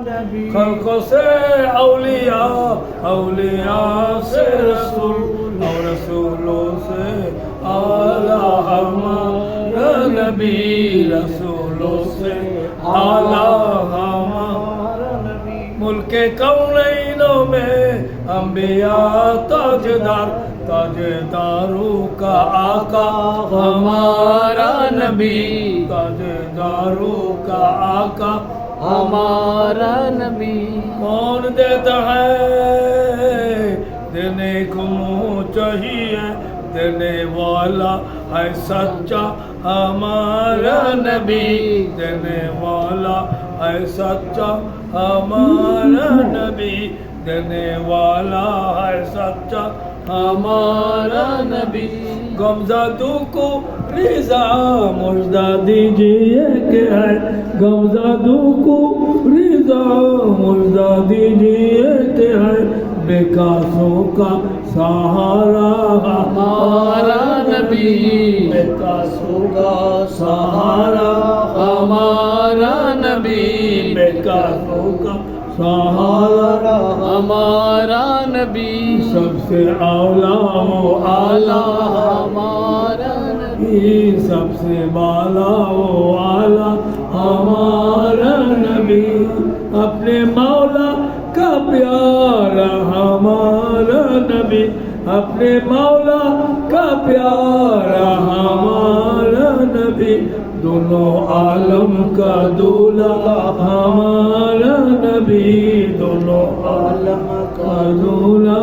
خلقوں سے اولیاء اولیاء سے رسول، اور رسولوں سے اعلیٰ ہمارا نبی، رسولوں سے اعلیٰ ہمارا نبی ملک کونینوں میں انبیاء، تاجدار، تاجداروں کا آقا۔ ہمارا نبی، تاجداروں کا آقا۔ ہمارا نبی۔ کون دیتا ہے؟ دینے کو منہ چاہیے، دینے والا ہے سچا ہمارا نبی۔ دینے والا ہے سچا ہمارا نبی۔ دینے والا ہے سچا ہمارا نبی گمزادوں کو رضا مجدہ دیجیے کہ ہے۔ گمزادوں کو رضا مجدہ دیجیے کہ ہے۔ بیکاسوں کا سہارا ہمارا نبی بیکاسوں کا سہارا ہمارا نبی۔ بیکاسوں سہارا ہمارا نبی سب سے اولا و آلہ ہمارا نبی سب سے بالا و آلہ ہمارا نبی اپنے مولا کا پیارا ہمارا نبی اپنے مولا کا پیارا ہمارا نبی दोनों आलम का दूल्हा हमारा नबी दोनों आलम का दूल्हा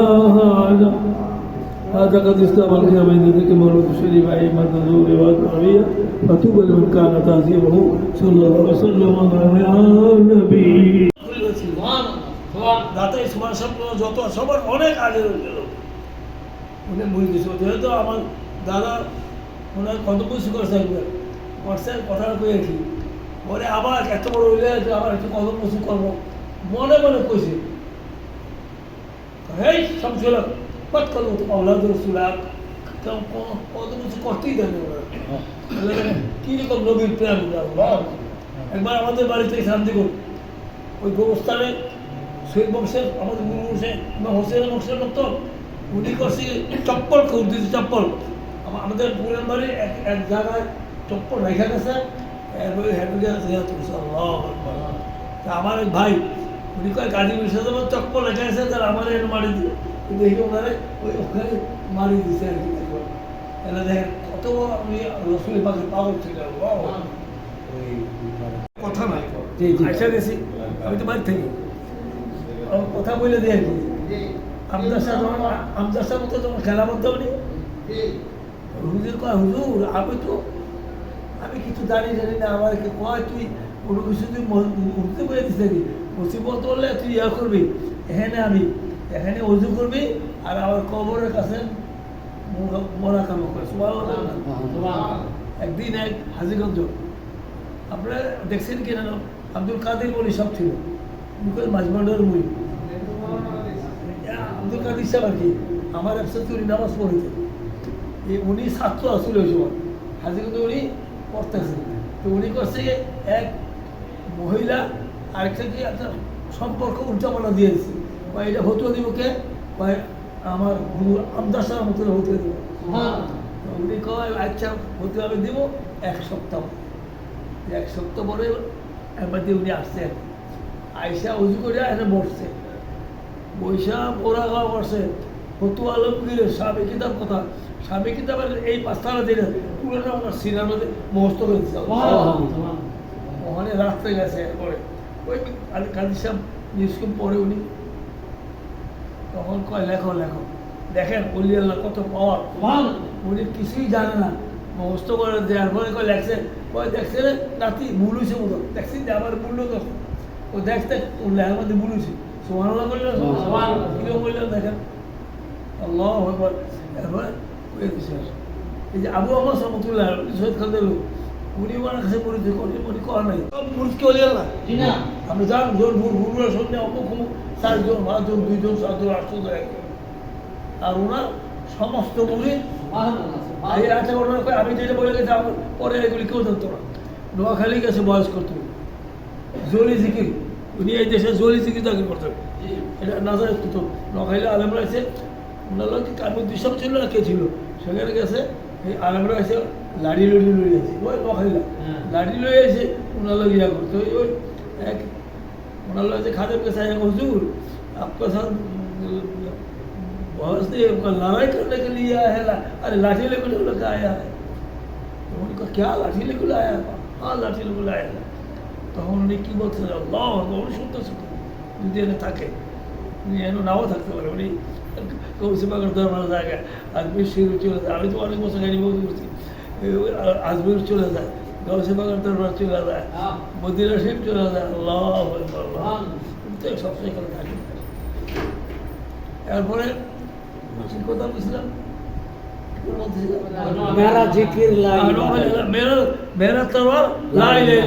هذا قد استمر إلى بين ذلك مرة الشريف أئمة الظهور والعربية فطوبى لمن كان تعظيمه صلى الله عليه وسلم على النبي দাতা সুমান সাহেব যত সবার অনেক আগে হয়ে গেল উনি বুঝে দিয়েছে যেহেতু আমার দাদা ওনার কত কিছু করছে একবার করছে কথা কয়ে কি পরে আবার এত বড় হইলে আবার একটু কত কিছু করব। মনে মনে কইছে। এই সব ছিল পট করব তো অলাদ রসুলা কত কিছু করতেই দেন কীরকম নবীর প্রেম একবার আমাদের বাড়িতে শান্তি করুন। ওই গোবস্থানে শহীদ বংশের, আমাদের গুরু হোসেন হোসেন বংশের লোক তো উনি করছে চপ্পল খুব দিয়েছে, চপ্পল। আমাদের পুরের বাড়ি এক এক জায়গায় চপ্পল রেখে গেছে এরপরে হেঁটে আল্লাহ আকবার। তা আমার এক ভাই উনি কয় গাড়ি মিশে যাব চপ্পল রেখে গেছে তার আমার এনে মারি দিল কিন্তু এই ওনারে ওই ওখানে মারি দিছে আর কি দেখো এনে দেখেন কত বড় আমি রসুল পাখি পাগল ছিল বাহ। কথা নাই। আইসা গেছি আমি তো বাড়ি থেকে। কথা বলে দিয়ে আমদার যখন আমদার সাথে মতো যখন খেলা করতে পারি হুজুর কয় হুজুর আমি তো আমি কিছু জানি জানি না আমার কি কয় তুই কোনো কিছু তুই ম- উঠতে পেরে দিস নাকি মুসিবত বললে তুই ইয়া করবি। এখানে আমি এখানে অজু করবি আর আমার কবরের কাছে মোরা- মোরা কাম করে। একদিন এক হাজিগঞ্জ আপনারা দেখছেন কি না? আব্দুল কাদের বলি সব ছিল। মুখের মাঝমান্ডার মুড়ি। আব্দুল কাদের সাহেব আর কি আমার একশো চুরি নামাজ পড়েছে। এই উনি ছাত্র আসলে ওই সময়। হাজিগঞ্জ উনি পড়তেছে তো উনি করছে এক মহিলা আরেকটা কি একটা সম্পর্ক উল্টাপাল্টা দিয়ে দিচ্ছে বা এটা হতো দিব কে? বা আমার গুরু আমদার সাহেব মতো হতে দিব। উনি কয় আচ্ছা হতে হবে দিব এক সপ্তাহ। এক সপ্তাহ পরে একবার দিয়ে উনি আসছেন আইসা উজু করে এনে বসছে। বৈশা পোড়া গাওয়া বসে। হতু আলমগীরের স্বামী কিতাব কথা স্বামী কিতাবের এই পাঁচতারা দিনে পুরোটা আমার সিনার মধ্যে মস্ত করে রাত্রে গেছে পরে ওই আলী কাদির সাহেব নিউজকে পড়ে উনি। তখন কয় লেখো লেখো। দেখেন অলি আল্লাহ কত পাওয়ার উনি কিছুই জানে না। মুখস্থ করে দেওয়ার পরে কয় লেখছে কয় দেখছে রে নাতি ভুল হয়েছে মতো দেখছি যে আমার ভুল তো ও দেখতে ওর লেখার মধ্যে ভুল হয়েছে সোহান আল্লাহ সোহান কীরকম বললেন দেখেন। আল্লাহ এরপরে ওই দিছে এই যে আবু আমার সমতুল্লাহ সৈয়দ খান্দের লোক উনি আমার কাছে পরিচয় করে উনি কর নাই। সব মুরুষকে অলি আল্লাহ আপনি যান জন ভুল ভুলের সঙ্গে অপক্ষ চারজন পাঁচজন দুইজন সাতজন আটজন একজন। আর ওনার সমস্ত মুড়ি এই একটা ঘটনা করে আমি যেটা বলে গেছি আমার পরে এগুলি কেউ জানতো না। নোয়াখালী গেছে বয়স করতে জলি জিকির উনি এই দেশে জলি চিকিৎসা করতেন এটা না যায় তো নখাইলে আলেমরা এসে ওনার লোক কামির দুঃসব ছিল না? কে ছিল? সেখানে গেছে। এই আলেমরা এসে লাড়ি লড়ি লড়ি আছে ওই নখাইলা হ্যাঁ। লাড়ি লড়ি এসে ওনার লোক ইয়া করতো ওই ওই এক ওনার লোক যে খাদের के साथ हुजूर आपका साथ बहुत से लड़ाई करने के लिए आया है ला- अरे लाठी लेकर लोग आया है तो उनका क्या लाठी लेकर आया है हाँ लाठी लेकर आया है তখন উনি কী বলছেন আল্লাহ উনি শুনতে শুনতে যদি এনে থাকে ಏನು ನಾವೂ ತಗ್ತೇವಲ್ಲ ನೋಡಿ ಕೌಸಿಬಾಗ ಧರ್ಮದಾಗ ಅಜ್ಮೀರ್ ಶ್ರೀ ರುಚಿವಲ್ಲದ ಅಳಿತು ವಾರಕ್ಕೆ ಮೋಸ ಗಣಿಬೋದು ಗುರುಸಿ ಅಜ್ಮೀರ್ ಚುಲದ ಗೌಸಿಬಾಗ ಧರ್ಮ ಚುಲದ ಬುದ್ಧಿರ ಶ್ರೀ ಚುಲದ লা সবসময় করে থাকি এরপরে ঠিক কথা বুঝলাম মেরা জিকির লাই মেরা মেরা তরবার লাই লাই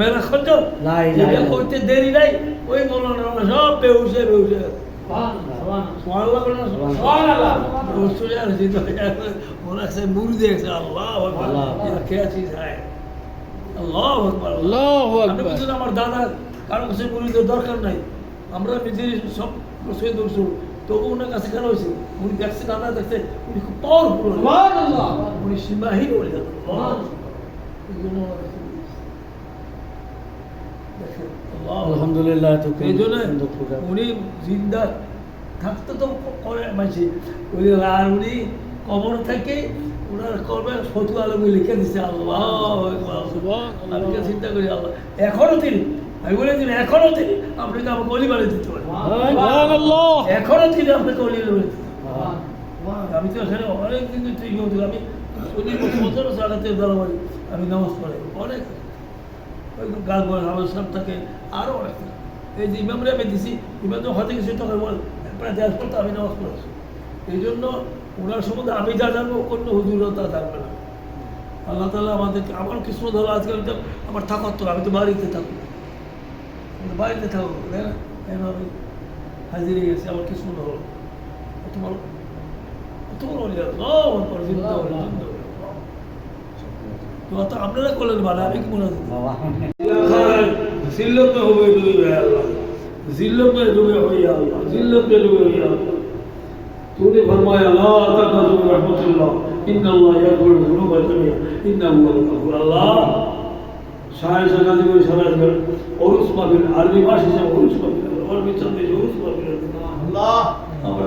মেরা খঞ্জর লাই লাই কইতে দেরি নাই ওই মৌলানা সব বেহুশে বেহুশে সুবহানাল্লাহ বলে না সুবহানাল্লাহ। বেহুশ চলে আসছে তো একবার ওরা সে মুড়ি দেখছে আল্লাহ আকবার। আল্লাহ। এটা কে চিজ আল্লাহ আকবার আল্লাহু আমি আকবার। আমার দাদা কারও কাছে মুড়িদের দরকার নাই। আমরা নিজেই সব রসই দর্শু তবু ওনার কাছে কেন হয়েছে? উনি দেখছে দাদা দেখছে উনি খুব পাওয়ারফুল উনি সীমাহীন এই জন্য ওনার কাছে দেখেন, আল্লাহ। আলহামদুলিল্লাহ তো এই জন্য উনি জিন্দা থাকতে তো করে মাঝে ওই আর উনি কবর থেকে ওনার কর্মে ফতু আলমী লিখে দিচ্ছে আল্লাহ আমি কে চিন্তা করি আল্লাহ এখনও তিনি আমি বলে দিন এখনও তিনি আপনাকে আমাকে অলি বানিয়ে দিতে পারেন। সুবহানাল্লাহ। এখনও তিনি আপনাকে অলি বানিয়ে দিতে। আমি তো এখানে অনেক দিন ঠিক আমি বছর বছর জায়গাতে দাঁড়াবাড়ি আমি নামাজ পড়ে অনেক। থাকে আরও অনেক। এই যে ইমামরে আমি দিছি, ইমাম তো হতে গেছে, তখন প্রায় দেড় সপ্তাহ আমি নামাজ পড়েছি এই জন্য ওনার সম্বন্ধে আমি যা জানব অন্য হুজুরও তা জানবে না। আল্লাহ তালা আমাদেরকে আমার কিসমত হলো আজকে আমি তো আমার থাকার তো, আমি তো বাড়িতে থাকব। বাড়িতে থাকব, তাই না? আমি হাজিরে গেছি আমার কিসমত হলো তোমার তোমার তো আপনারা করলেন ভালো আমি কি মনে জিল্লত হবে ডুবে আল্লাহ। জিল্লত ডুবে হইয়া আল্লাহ জিল্লত ডুবে হইয়া আল্লাহ তুমি ফরমায় আল্লাহ তাকা তুমি রহমতুল্লাহ ইন্নাল্লাহ ইয়াগফিরু যুনুবা জামিয়া ইন্নাহু হুয়াল গফুর আল্লাহ শায়ের সাজাদি করে সারা করে অরুস পাবেন আরবি ভাষা হিসেবে অরুস পাবেন আমার বিচার দিয়ে অরুস পাবেন আল্লাহ আমরা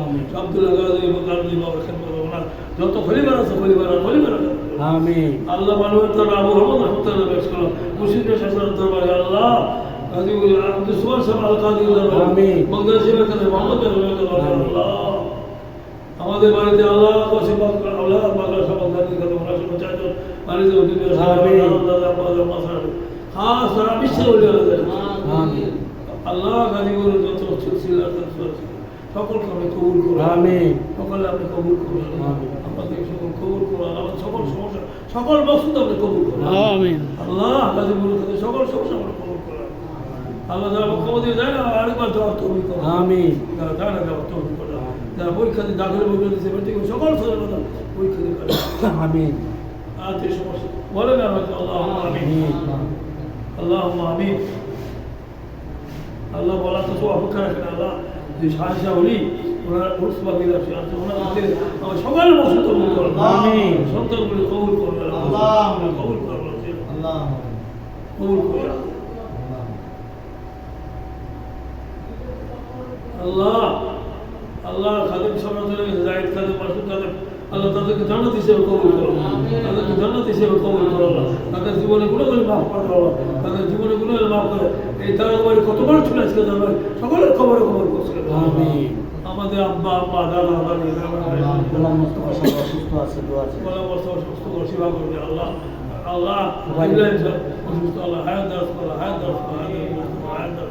দর্শন আব্দুল্লাহ গাজী বকার লি বাবা খেদমত ওনার যত খলিফার আছে খলিফার খলিফার আমিন। আল্লাহ মানবের তার আবু রহমান রহমতুল্লাহ বেশ করো মুর্শিদের শাসনের দরবারে আল্লাহ। গাজী আব্দুল সুমান সাহেব আল কাদি দরবারে আমিন। বাংলাদেশের কাছে মোহাম্মদ আল্লাহ। আমাদের বাড়িতে আল্লাহ আল্লাহ সব চাইতো বাড়িতে আমিন। আল্লাহ আমিন। আল্লাহ গাজীপুর যত সিলসিলা সকলকে আপনি কবুল করুন। আমিন। সকলে আপনি কবুল করুন। আমিন। আমাদের সকল কবুল করুন। আমাদের সকল সমস্যা সকল বস্তু আপনি কবুল করুন। আমিন। আল্লাহ গাজীপুর থেকে সকল সমস্যা আপনি কবুল করুন। আল্লাহ যারা বক্তব্য দিয়ে যায় না আরেকবার দেওয়ার তহবিল করুন। আমিন। যারা যায় না দেওয়ার তহবিল করুন। যারা পরীক্ষা দিয়ে দাখিল বই দিচ্ছে বেটি সকল সচেতনতা পরীক্ষা দিয়ে করে আমিন। আর যে সমস্যা বলেন আমাকে আল্লাহ আমিন। আল্লাহ আমিন। আল্লাহ বলা তো সব অপেক্ষা রাখেন আল্লাহ। যে সাহায্য হলি ওনার বাকিরা আছে ওনার মধ্যে আমার সকল বসত কবুল আমিন। সন্তানগুলি কবুল করুন আল্লাহ। কবুল করুন আল্লাহ। কবুল করুন আল্লাহ। আল্লাহ খাদিম সমাজের জাহিদ খাদিম মাসুদ খাদিম আল্লাহ তাদেরকে জান্নাত হিসেবে কবুল করো। তাদেরকে জান্নাত হিসেবে কবুল করো তাদের জীবনে গুণগুলি মাফ করে তাদের জীবনে গুণগুলি মাফ করে এই তারা বাড়ি কতবার চলে আজকে তাদের সকলের খবরে খবর করছে। আমাদের আব্বা আম্মা দাদা দাদি গোলাম মোস্তফা সাহেব অসুস্থ আছে দোয়া আছে। বলা বস্তা সুস্থ সেবা করবে আল্লাহ। আল্লাহ। ইব্রাহিম অসুস্থ আল্লাহ হায়াত দাস করো হায়াত দাস করো হায়াত দাস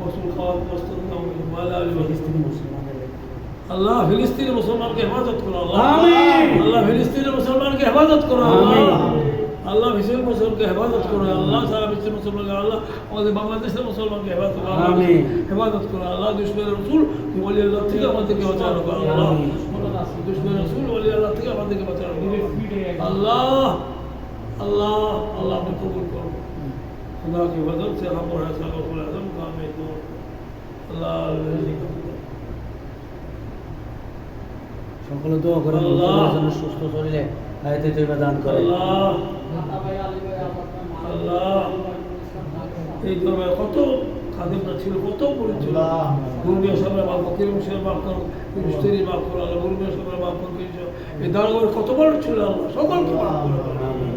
পশু খাওয়ার প্রস্তুত আল্লাহ ফিলিস্তিনি মুসলমানকে হেফাজত করো আল্লাহ। ফিলিস্তিনি মুসলমানকে হেফাজত করো আল্লাহ। বিশ্বের মুসলমানকে হেফাজত করো আল্লাহ। সারা বিশ্বের মুসলমানকে আল্লাহ। আমাদের বাংলাদেশের মুসলমানকে হেফাজত করো হেফাজত করো আল্লাহ। দুশ্মনের রসুল বলি আল্লাহ থেকে আমাদেরকে বাঁচানো করো আল্লাহ দুশ্মনের রসুল বলি আল্লাহ থেকে আমাদেরকে বাঁচানো করো আল্লাহ আল্লাহ আল্লাহ আপনি কবুল করো খুদা কি বদল সে আমরা সকলে দোয়া করেন সুস্থ শরীরে হায়াতে তৈবা দান করে আল্লাহ। আল্লাহ। এই ধর্মে কত খাদেমরা ছিল কত পরি ছিল আল্লাহ। বাপ হোসেন বাপ করো মিস্ত্রি বাপ করো বাপ করো এই কত বড় ছিল আল্লাহ সকলকে করে। আমিন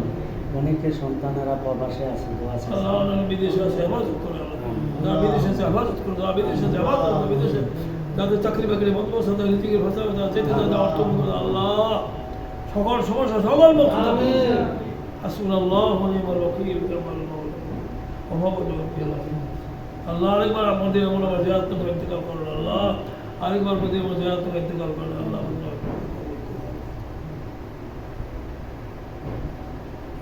অনেকে সন্তানেরা প্রবাসে আছে দোয়া আছে। আল্লাহ অন্যান্য বিদেশে আছে হেফাজত করে আল্লাহ। যারা বিদেশে আছে হেফাজত করে যারা বিদেশে আছে হেফাজত করে বিদেশে যাদের চাকরি বাকরি তাদের নীতিকে ভাষা যেতে তাদের অর্থ আল্লাহ সকল সমস্যা সকল মুক্ত হাসুন আল্লাহ হনিমার ওকিল কামাল মাওলা মোহাম্মদ রব্বিল্লাহ আল্লাহ। আরেকবার আমাদের এমন আমার করে ইন্তেকাল করুন আল্লাহ। আরেকবার প্রতি আমার করে ইন্তেকাল করুন আল্লাহ।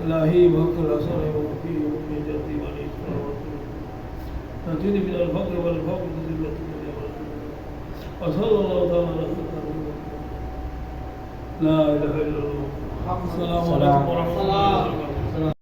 إلهي وهك الحسن وفيه ومن جدي ولي نجني من الفقر والفقر ذلة والآخرة. وصلى الله تعالى على لا إله إلا الله. السلام عليكم ورحمة الله